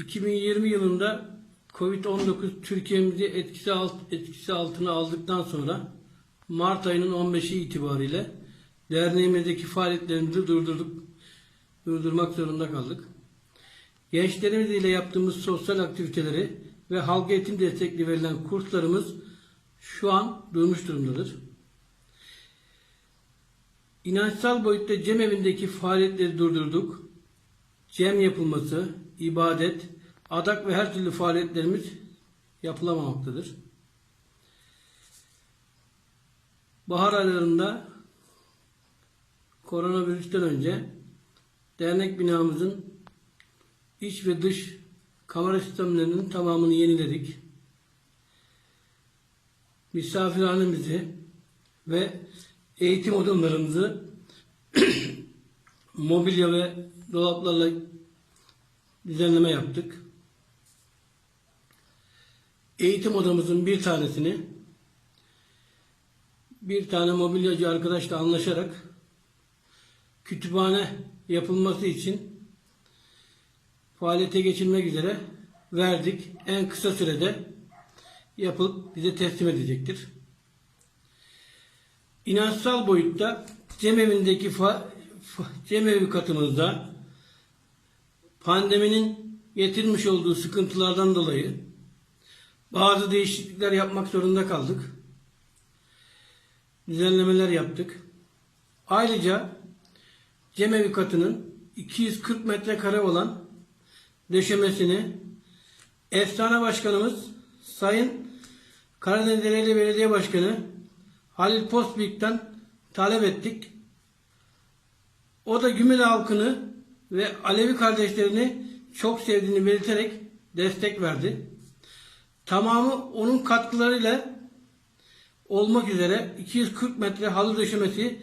2020 yılında Covid-19 Türkiye'mizi etkisi, alt, etkisi altına aldıktan sonra Mart ayının 15'i itibariyle derneğimizdeki faaliyetlerimizi durdurduk, durdurmak zorunda kaldık. Gençlerimiz ile yaptığımız sosyal aktiviteleri ve halk eğitim destekli verilen kurslarımız şu an durmuş durumdadır. İnançsal boyutta cemevindeki faaliyetleri durdurduk. Cem yapılması, ibadet, adak ve her türlü faaliyetlerimiz yapılamamaktadır. Bahar aylarında koronavirüsten önce dernek binamızın iç ve dış kamera sistemlerinin tamamını yeniledik. Misafirhanemizi ve eğitim odamlarımızı mobilya ve dolaplarla düzenleme yaptık. Eğitim odamızın bir tanesini bir tane mobilyacı arkadaşla anlaşarak kütüphane yapılması için faaliyete geçirmek üzere verdik. En kısa sürede yapılıp bize teslim edecektir. İnançsal boyutta cemevindeki cemevi katımızda pandeminin getirmiş olduğu sıkıntılardan dolayı bazı değişiklikler yapmak zorunda kaldık. Düzenlemeler yaptık. Ayrıca cemevi katının 240 metrekare olan döşemesini efsane başkanımız Sayın Karadeniz Ereğli Belediye Başkanı Halil Postbik'ten talep ettik. O da Gümel halkını ve Alevi kardeşlerini çok sevdiğini belirterek destek verdi. Tamamı onun katkılarıyla olmak üzere 240 metre halı döşemesi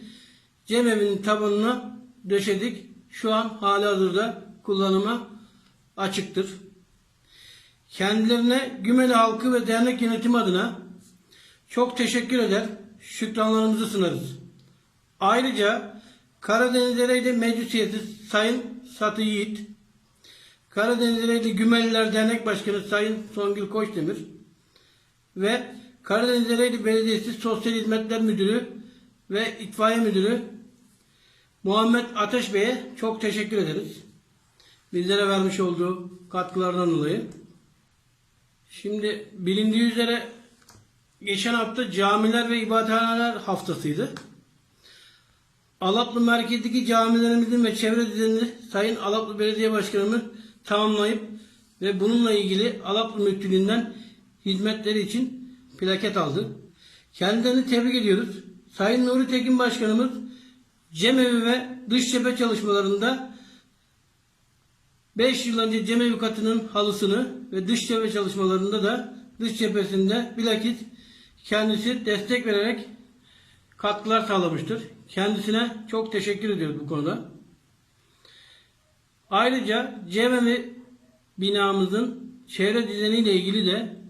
cemevinin tabanına döşedik. Şu an hali hazırda kullanıma açıktır. Kendilerine Gümeli halkı ve dernek yönetimi adına çok teşekkür eder, şükranlarımızı sunarız. Ayrıca Karadeniz Ereğli Meclis Üyesi Sayın Satı Yiğit, Karadeniz Ereğli Gümeliler Dernek Başkanı Sayın Songül Koçdemir ve Karadeniz Ereğli Belediyesi Sosyal Hizmetler Müdürü ve İtfaiye Müdürü Muhammed Ateş Bey'e çok teşekkür ederiz. Bizlere vermiş olduğu katkılardan dolayı. Şimdi bilindiği üzere geçen hafta camiler ve ibadethaneler haftasıydı. Alaplı merkezdeki camilerimizin ve çevre düzenini Sayın Alaplı Belediye Başkanımız tamamlayıp ve bununla ilgili Alaplı Müftülüğü'nden hizmetleri için plaket aldı. Kendilerini tebrik ediyoruz. Sayın Nuri Tekin Başkanımız cemevi ve dış cephe çalışmalarında 5 yıl önce cemevi katının halısını ve dış cephe çalışmalarında da dış cephesinde bilakis kendisi destek vererek katkılar sağlamıştır. Kendisine çok teşekkür ediyoruz bu konuda. Ayrıca cemevi binamızın çevre düzeniyle ilgili de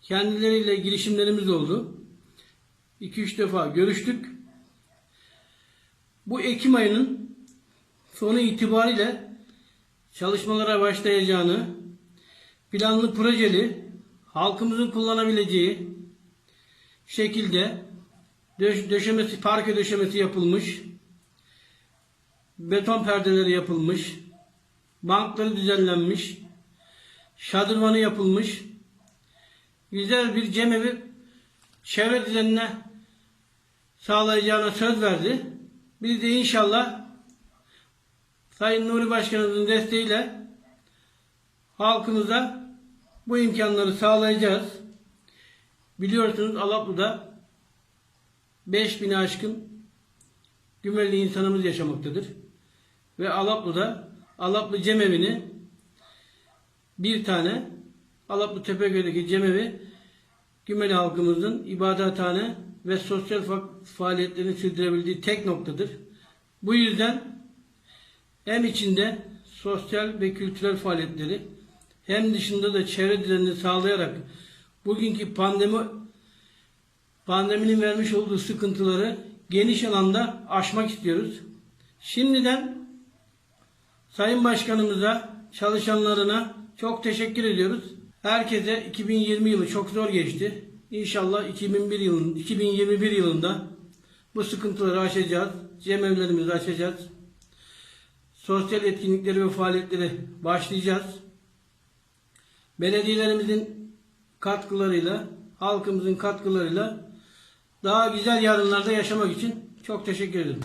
kendileriyle girişimlerimiz oldu. 2-3 defa görüştük. Bu Ekim ayının sonu itibariyle çalışmalara başlayacağını, planlı projeli, halkımızın kullanabileceği şekilde döş- döşemesi, parke döşemesi yapılmış, beton perdeleri yapılmış, bankları düzenlenmiş, şadırvanı yapılmış, güzel bir cemevi çevre düzenine sağlayacağına söz verdi. Biz de inşallah Sayın Nuri Başkanımızın desteğiyle halkımıza bu imkanları sağlayacağız. Biliyorsunuz Alaplı'da 5000 aşkın Gümeli insanımız yaşamaktadır. Ve Alaplı'da Alaplı Cemevi'ni bir tane Alaplı Tepeköy'deki cemevi Gümeli halkımızın ibadethane ve sosyal fa- faaliyetlerini sürdürebildiği tek noktadır. Bu yüzden hem içinde sosyal ve kültürel faaliyetleri hem dışında da çevre düzenini sağlayarak bugünkü pandemi pandeminin vermiş olduğu sıkıntıları geniş alanda aşmak istiyoruz. Şimdiden Sayın Başkanımıza çalışanlarına çok teşekkür ediyoruz. Herkese 2020 yılı çok zor geçti. İnşallah 2001 yılın 2021 yılında bu sıkıntıları aşacağız. Cemevlerimizi açacağız. Sosyal etkinlikleri ve faaliyetleri başlayacağız. Belediyelerimizin katkılarıyla, halkımızın katkılarıyla daha güzel yarınlarda yaşamak için çok teşekkür ederim.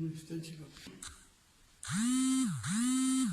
no instante.